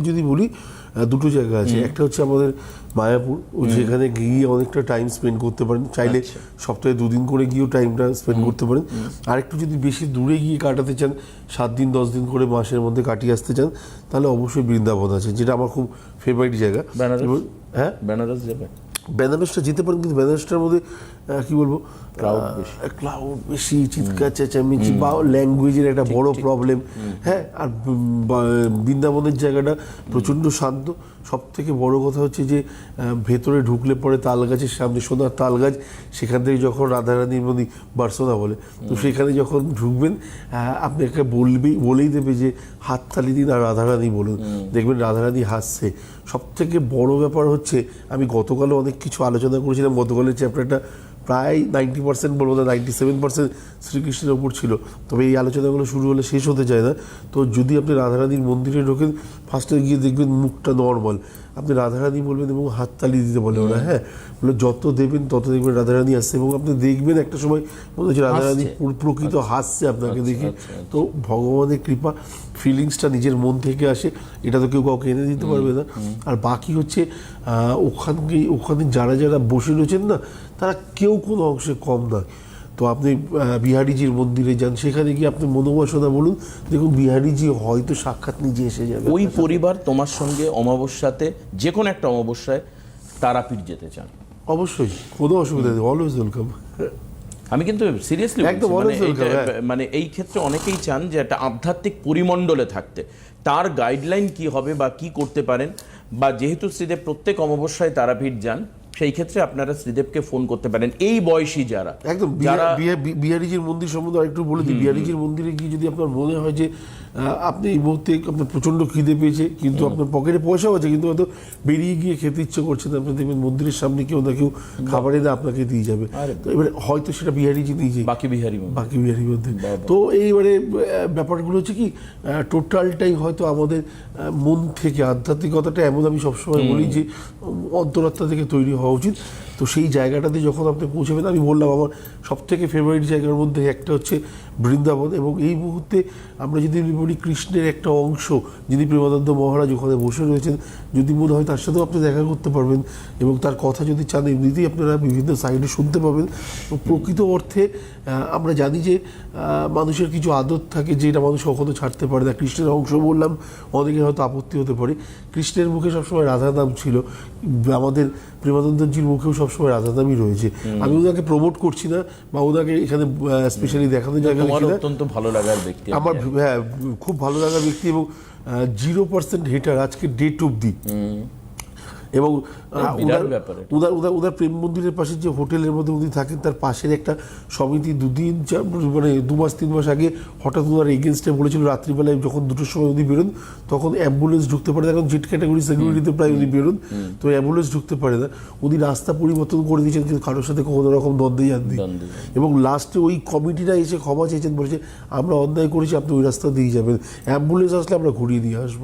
যদি বলি দুটো জায়গা আছে। একটা হচ্ছে আমাদের মায়াপুর ও যেখানে গিয়ে অনেকটা টাইম স্পেন্ড করতে পারেন। চাইলে আচ্ছা। সপ্তাহে দুদিন করে গিয়েও টাইমটা স্পেন্ড করতে পারেন। আর একটু যদি বেশি দূরে গিয়ে কাটাতে চান সাত দিন দশ দিন করে মাসের মধ্যে কাটিয়ে আসতে চান তাহলে অবশ্যই বৃন্দাবন আছে যেটা আমার খুব ফেভারিট জায়গা? হ্যাঁ? বেনারস যাবে বেনারসটা যেতে পারেন কিন্তু বেনারসটার মধ্যে কি বলব ক্লাউড বেশি। চিৎকার চেঁচামেচি বা ল্যাঙ্গুয়েজের একটা বড় প্রবলেম হ্যাঁ আর বৃন্দাবনের জায়গাটা প্রচণ্ড শান্ত। সব থেকে বড় কথা হচ্ছে যে ভেতরে ঢুকলে পরে তাল গাছের সামনে সোনার তাল গাছ সেখান থেকে যখন রাধারানীর মন্দির বার্সোনা বলে তো সেখানে যখন ঢুকবেন আপনাকে বলবেই বলেই দেবে যে হাততালি দিন আর রাধারানী বলুন। দেখবেন রাধারানী হাসছে। সব থেকে বড় ব্যাপার হচ্ছে আমি গতকালও অনেক কিছু আলোচনা করেছিলাম গতকালের চ্যাপ্টারটা প্রায় নাইনটি পার্সেন্ট বলব না নাইনটি সেভেন পার্সেন্ট শ্রীকৃষ্ণের ওপর ছিল। তবে এই আলোচনাগুলো শুরু হলে শেষ হতে চায় না। তো যদি আপনি রাধারানীর মন্দিরে ঢোকেন ফার্স্টে গিয়ে দেখবেন মুখটা নর্মাল আপনি রাধারানী বলবেন এবং হাত হাততালি দিতে বলে ওরা হ্যাঁ? বলে যত দেবেন তত দেখবেন রাধারানী আসছে এবং আপনি দেখবেন একটা সময় মনে হচ্ছে রাধারানী প্রকৃত হাসছে আপনাকে দেখে। আচ্ছা, তো ভগবানের কৃপা ফিলিংসটা নিজের মন থেকে আসে। এটা তো কেউ কাউকে এনে দিতে পারবে না। আর বাকি হচ্ছে আহ, ওখানে ওখানে যারা যারা বসে রয়েছেন না তারা কেউ কোনো অংশে কম নয়। তো আপনি বিহারিজির মন্দিরে যান সেখানে গিয়ে আপনি মনোবাসনা বলুন দেখুন বিহারীজি হয়তো সাক্ষাৎ নিজে এসে যাবে। ওই পরিবার তোমার সঙ্গে অমাবস্যাতে যে কোনো একটা অমাবস্যায় তারাপীঠ যেতে চান। অবশ্যই কোনো অসুবিধা নেই অলওয়েজ ওয়েলকাম আমি কিন্তু সিরিয়াসলি welcome, হ্যাঁ। মানে এই ক্ষেত্রে অনেকেই চান যে একটা আধ্যাত্মিক পরিমণ্ডলে থাকতে। তার গাইডলাইন কি হবে বা কি করতে পারেন? বা যেহেতু শ্রীদেব প্রত্যেক অমাবস্যায় তারাপীঠ যান সেই ক্ষেত্রে আপনারা শ্রীদেবকে ফোন করতে পারেন। এই বয়সী যারা একদম বিহারিজির বিহার- বিহার- মন্দির সম্বন্ধে আরেকটু বলে দিই। বিহারিজির মন্দিরে গিয়ে যদি আপনার মনে হয় যে আপনি এই মুহূর্তে আপনার প্রচণ্ড খিদে পেয়েছে কিন্তু আপনার পকেটে পয়সাও আছে কিন্তু হয়তো বেরিয়ে গিয়ে খেতে ইচ্ছে করছে না। আপনি দেখবেন মন্দিরের সামনে কেউ না কেউ খাবার এনে আপনাকে দিয়ে যাবে। তো এবারে হয়তো সেটা বিহারীজি নিজেই বাকি বিহারি বাকি বিহারির মধ্যে তো এইবারে ব্যাপারগুলো হচ্ছে কি টোটালটাই হয়তো আমাদের মন থেকে আধ্যাত্মিকতাটা এমন আমি সবসময় বলি যে অন্তরাত্মা থেকে তৈরি হওয়া উচিত। তো সেই জায়গাটাতে যখন আপনি পৌঁছাবেন, আমি বললাম আমার সব থেকে ফেভারিট জায়গার মধ্যে একটা হচ্ছে বৃন্দাবন এবং এই মুহূর্তে আমরা যদি বলি কৃষ্ণের একটা অংশ, যিনি প্রেমানন্দ মহারাজ ওখানে বসে রয়েছেন, যদি মনে হয় তার সাথেও আপনি দেখা করতে পারবেন এবং তার কথা যদি চান, এমনিতেই আপনারা বিভিন্ন সাইডে শুনতে পাবেন। প্রকৃত অর্থে আমরা জানি যে মানুষের কিছু আদত থাকে যেটা মানুষ কখনো ছাড়তে পারে না। কৃষ্ণের অংশ বললাম, অনেকের হয়তো আপত্তি হতে পারে। কৃষ্ণের মুখে সবসময় রাধা নাম ছিল। আমাদের প্রেমানন্দজির মুখেও সবসময় রাধা নামই রয়েছে আমি ওনাকে প্রমোট করছি না বা ওনাকে এখানে স্পেশালি দেখানোর তোমার অত্যন্ত ভালো লাগার ব্যক্তি আমার হ্যাঁ খুব ভালো লাগার ব্যক্তি এবং জিরো পার্সেন্ট হেটার আজকে ডেট অবধি। এবং ওনার প্রেম মন্দিরের পাশে যে হোটেলের মধ্যে উনি থাকেন তার পাশের একটা সমিতি দুদিন চার- মানে দু মাস তিন মাস আগে হঠাৎ ওনার এগেনস্টে বলেছিল রাত্রিবেলায় যখন দুটোর সময় উনি বেরোন তখন অ্যাম্বুলেন্স ঢুকতে পারে না। এখন জেট ক্যাটাগরি সিকিউরিটিতে প্রায় উনি বেরোন তো অ্যাম্বুলেন্স ঢুকতে পারে না। উনি রাস্তা পরিবর্তন করে দিয়েছেন কিন্তু কারোর সাথে কোনো রকম দ্বন্দ্বে যাননি এবং লাস্টে ওই কমিটিরা এসে ক্ষমা চেয়েছেন বলেছে আমরা অন্যায় করেছি আপনি ওই রাস্তা দিয়ে যাবেন। অ্যাম্বুলেন্স আসলে আমরা ঘুরিয়ে দিয়ে আসব।